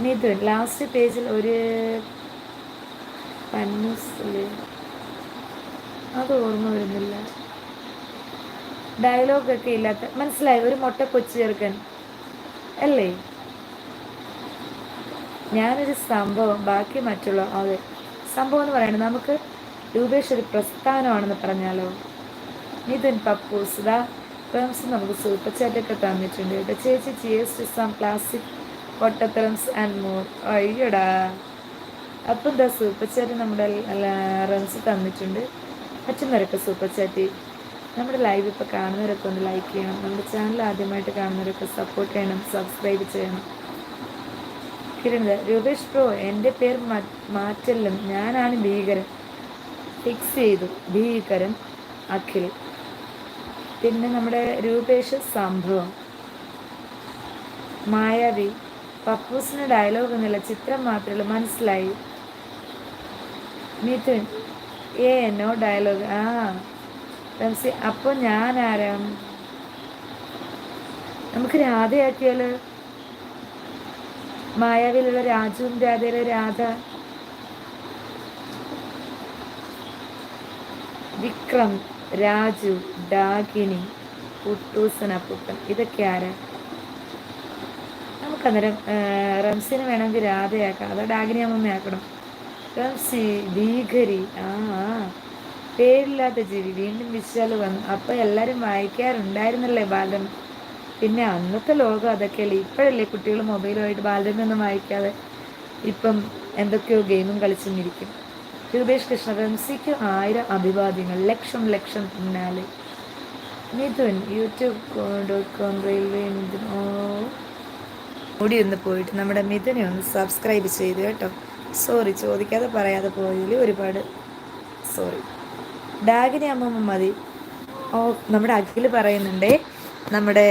Mithun last പേജിൽ ഒരു പന്നൂസിൽ അത് ഓർമ്മ വരുന്നില്ല. ഡയലോഗൊക്കെ ഇല്ലാത്ത മനസ്സിലായി? ഒരു മുട്ട കൊച്ചു ചേർക്കൻ അല്ലേ? ഞാനൊരു സംഭവം ബാക്കി മറ്റുള്ള അതെ. സംഭവം എന്ന് പറയുന്നത് നമുക്ക് രൂപേഷ് ഒരു പ്രസ്ഥാനമാണെന്ന് പറഞ്ഞാലോ? നിതിൻ പപ്പൂസ് ദാ പ്രംസ് നമുക്ക് സൂപ്പർ ചാറ്റൊക്കെ തന്നിട്ടുണ്ട് കേട്ടോ. ചേച്ചി ചിയേഴ്സ് ടി സം ക്ലാസിക് പൊട്ടത്തരംസ് ആൻഡ് മോർ അയ്യടാ. അപ്പം എന്താ സൂപ്പർ ചാറ്റ് നമ്മുടെ റംസ് തന്നിട്ടുണ്ട്. പറ്റുന്നവരൊക്കെ സൂപ്പർ ചാറ്റ് നമ്മുടെ ലൈവ് ഇപ്പോൾ കാണുന്നവരൊക്കെ ഒന്ന് ലൈക്ക് ചെയ്യണം. നമ്മുടെ ചാനൽ ആദ്യമായിട്ട് കാണുന്നവരൊക്കെ സപ്പോർട്ട് ചെയ്യണം സബ്സ്ക്രൈബ് ചെയ്യണം. കിരൺ രൂപേഷ് പ്രോ എന്റെ പേര് മാറ്റല്ലും. ഞാനാണ് ഭീകരൻ. ഫിക്സ് ചെയ്തു. ഭീകരൻ അഖിൽ. പിന്നെ നമ്മുടെ രൂപേഷ് സംഭവം. മായാവി. പപ്പൂസിന് ഡയലോഗ് എന്നുള്ള ചിത്രം മാത്രമേ മനസ്സിലായി? മിഥുൻ ഏ എന്നോ ഡയലോഗ് ആ റംസി അപ്പോൾ ഞാൻ ആരാം? നമുക്ക് രാധയാക്കിയാൽ മായാവിലുള്ള രാജുവും രാധയിലെ രാധ. വിക്രം രാജു ഡാഗിനി പുട്ടൂസന പുട്ടൻ ഇതൊക്കെ ആരാ? നമുക്കന്നേരം റംസിന് വേണമെങ്കിൽ രാധയാക്കാം. അതോ ഡാഗിനി അമ്മമ്മയാക്കണം? റംസി ഭീകരി. ആ ആ. പേരില്ലാത്ത ജീവി. വീണ്ടും വിശ്വാൽ വന്നു. അപ്പം എല്ലാവരും വായിക്കാറുണ്ടായിരുന്നല്ലേ ബാലരമ? പിന്നെ അന്നത്തെ ലോകം അതൊക്കെയല്ലേ? ഇപ്പോഴല്ലേ കുട്ടികൾ മൊബൈലുമായിട്ട് ബാലരമൊന്നും വായിക്കാതെ ഇപ്പം എന്തൊക്കെയോ ഗെയിമും കളിച്ചിരിക്കും രൂപേഷ് കൃഷ്ണ റംസിക്ക് ആയിരം അഭിവാദ്യങ്ങൾ. ലക്ഷം ലക്ഷം പിന്നാലെ. Mithun YouTube dot com railway Mithun. ഓ. ഓടി ഒന്ന് പോയിട്ട് നമ്മുടെ മിഥുനെ ഒന്ന് സബ്സ്ക്രൈബ് ചെയ്ത് കേട്ടോ. സോറി ചോദിക്കാതെ പറയാതെ പോയതിൽ ഒരുപാട് സോറി ഡാഗിനി അമ്മമ്മ മതി. ഓ നമ്മുടെ അഖിൽ പറയുന്നുണ്ടേ നമ്മുടെ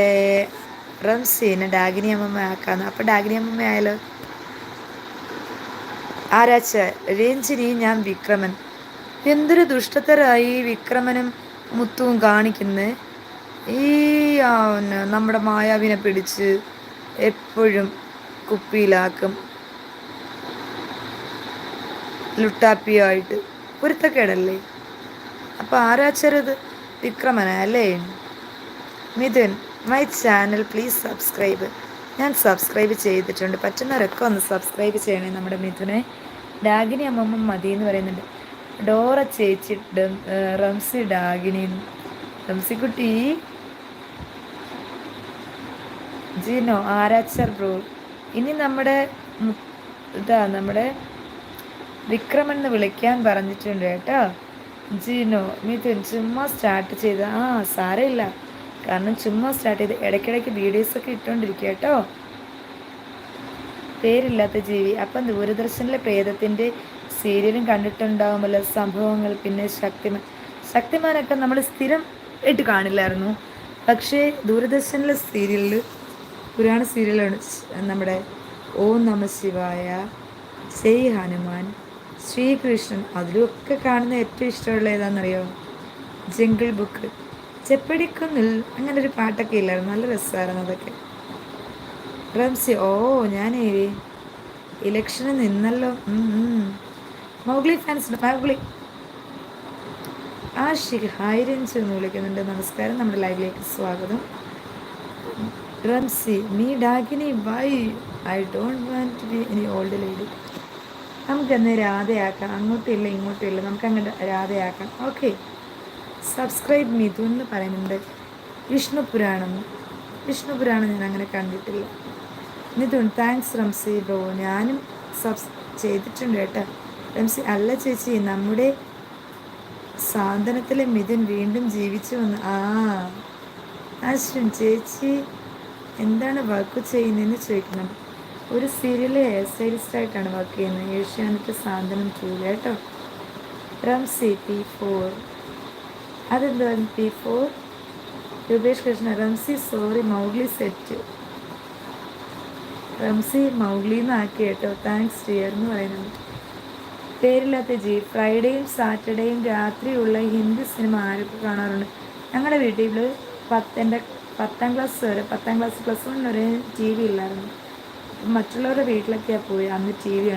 റംസീനെ ഡാഗിനി അമ്മമ്മ ആക്കാന്ന്. അപ്പോൾ ഡാഗിനി അമ്മമ്മ ആയാലോ? ആരാച്ച രഞ്ജിനി ഞാൻ വിക്രമൻ. എന്തൊരു ദുഷ്ടത്തരായി വിക്രമനും മുത്തുവും കാണിക്കുന്നത് ഈ നമ്മുടെ മായാവിനെ പിടിച്ച് എപ്പോഴും കുപ്പിയിലാക്കും. ലുട്ടാപ്പിയായിട്ട് പൊരുത്തക്കേടല്ലേ? അപ്പോൾ ആരാച്ചരുത്? വിക്രമന അല്ലേ? Mithun my channel please subscribe. ഞാൻ സബ്സ്ക്രൈബ് ചെയ്തിട്ടുണ്ട്. പറ്റുന്നവരൊക്കെ ഒന്ന് സബ്സ്ക്രൈബ് ചെയ്യണേ നമ്മുടെ മിഥുനെ. ഡാഗിനി അമ്മമ്മ മതി എന്ന് പറയുന്നുണ്ട്. ഡോറ ചേച്ചി റംസി ഡാഗിനി. റംസിക്കുട്ടി ജിനോ ആരാച്ചർ ബ്രോ. ഇനി നമ്മുടെ ഇതാ നമ്മുടെ വിക്രമൻ എന്ന് വിളിക്കാൻ പറഞ്ഞിട്ടുണ്ട് കേട്ടോ. ജിനോ മിഥുൻ ചുമ്മാ സ്റ്റാർട്ട് ചെയ്ത്. ആ സാരമില്ല. കാരണം ചുമ്മാ സ്റ്റാർട്ട് ചെയ്ത് ഇടയ്ക്കിടയ്ക്ക് വീഡിയോസൊക്കെ ഇട്ടുകൊണ്ടിരിക്കുക കേട്ടോ. പേരില്ലാത്ത ജീവി. അപ്പം ദൂരദർശനിലെ പ്രേതത്തിന്റെ സീരിയലും കണ്ടിട്ടുണ്ടാവുമല്ലോ സംഭവങ്ങൾ. പിന്നെ ശക്തിമാൻ ശക്തിമാനൊക്കെ നമ്മൾ സ്ഥിരം ഇട്ട് കാണില്ലായിരുന്നു. പക്ഷേ ദൂരദർശനിലെ സീരിയലിൽ പുരാണ സീരിയലാണ് നമ്മുടെ ഓം നമ ശിവായ. ശ്രീ ഹനുമാൻ. ശ്രീകൃഷ്ണൻ. അതിലൊക്കെ കാണുന്ന ഏറ്റവും ഇഷ്ടമുള്ള ഏതാണെന്നറിയോ? Jungle book. ചെപ്പടിക്കുന്നിൽ അങ്ങനെ ഒരു പാട്ടൊക്കെ ഇല്ലായിരുന്നു. നല്ല രസമായിരുന്നു അതൊക്കെ. റംസി ഓ ഞാനേ. ഇലക്ഷന് നിന്നല്ലോ. മൗഗ്ലി ഫാൻസ് മൗഗ്ലി ആ ശരി ഹായ് രഞ്ജു എന്ന് വിളിക്കുന്നുണ്ട്. നമസ്കാരം. നമ്മുടെ ലൈവിലേക്ക് സ്വാഗതം. Ramsi me ഡാഗിനി why I don't want to be ഇനി ഓൾഡ് ലേഡി. നമുക്കെന്ന് രാധയാക്കാം. അങ്ങോട്ടും ഇല്ല ഇങ്ങോട്ടും ഇല്ല നമുക്ക് അങ്ങോട്ട് രാധയാക്കാം. ഓക്കെ. സബ്സ്ക്രൈബ് മിഥു എന്ന് പറയുന്നുണ്ട്. വിഷ്ണു പുരാണം. വിഷ്ണു പുരാണം ഞാൻ അങ്ങനെ കണ്ടിട്ടില്ല. Mithun thanks Ramsi bro. ഞാനും സബ്സ് ചെയ്തിട്ടുണ്ട് കേട്ടോ. റംസി അല്ല ചേച്ചി നമ്മുടെ സാന്ത്വനത്തിലെ മിഥുൻ വീണ്ടും ജീവിച്ചു വന്ന് ആ. അശ്വിൻ ചേച്ചി എന്താണ് വർക്ക് ചെയ്യുന്നതെന്ന് ചോദിക്കണം. ഒരു സീരിയലിലെ ഹെയർ സ്റ്റൈലിസ്റ്റായിട്ടാണ് വർക്ക് ചെയ്യുന്നത്. ഏഷ്യാനെറ്റ് സാന്ത്വനം ടൂ കേട്ടോ. റംസി പി ഫോർ അതെന്താണ് P four Rupesh Krishna Ramsi sorry Mowgli set Ramsi Mowgli എന്നാക്കി കേട്ടോ. താങ്ക്സ് ഡിയർ എന്ന് പറയുന്നുണ്ട്. പേരില്ലാത്ത ജി ഫ്രൈഡേയും സാറ്റർഡേയും രാത്രിയുള്ള ഹിന്ദി സിനിമ ആരൊക്കെ കാണാറുണ്ട്? ഞങ്ങളുടെ വീട്ടിൽ പത്ത് എന്റെ പത്താം ക്ലാസ് വരെ പത്താം ക്ലാസ് പ്ലസ് വൺ വരെ ടി വി ഇല്ലായിരുന്നു. മറ്റുള്ളവരുടെ വീട്ടിലൊക്കെയാണ് പോയി അന്ന് ടി വി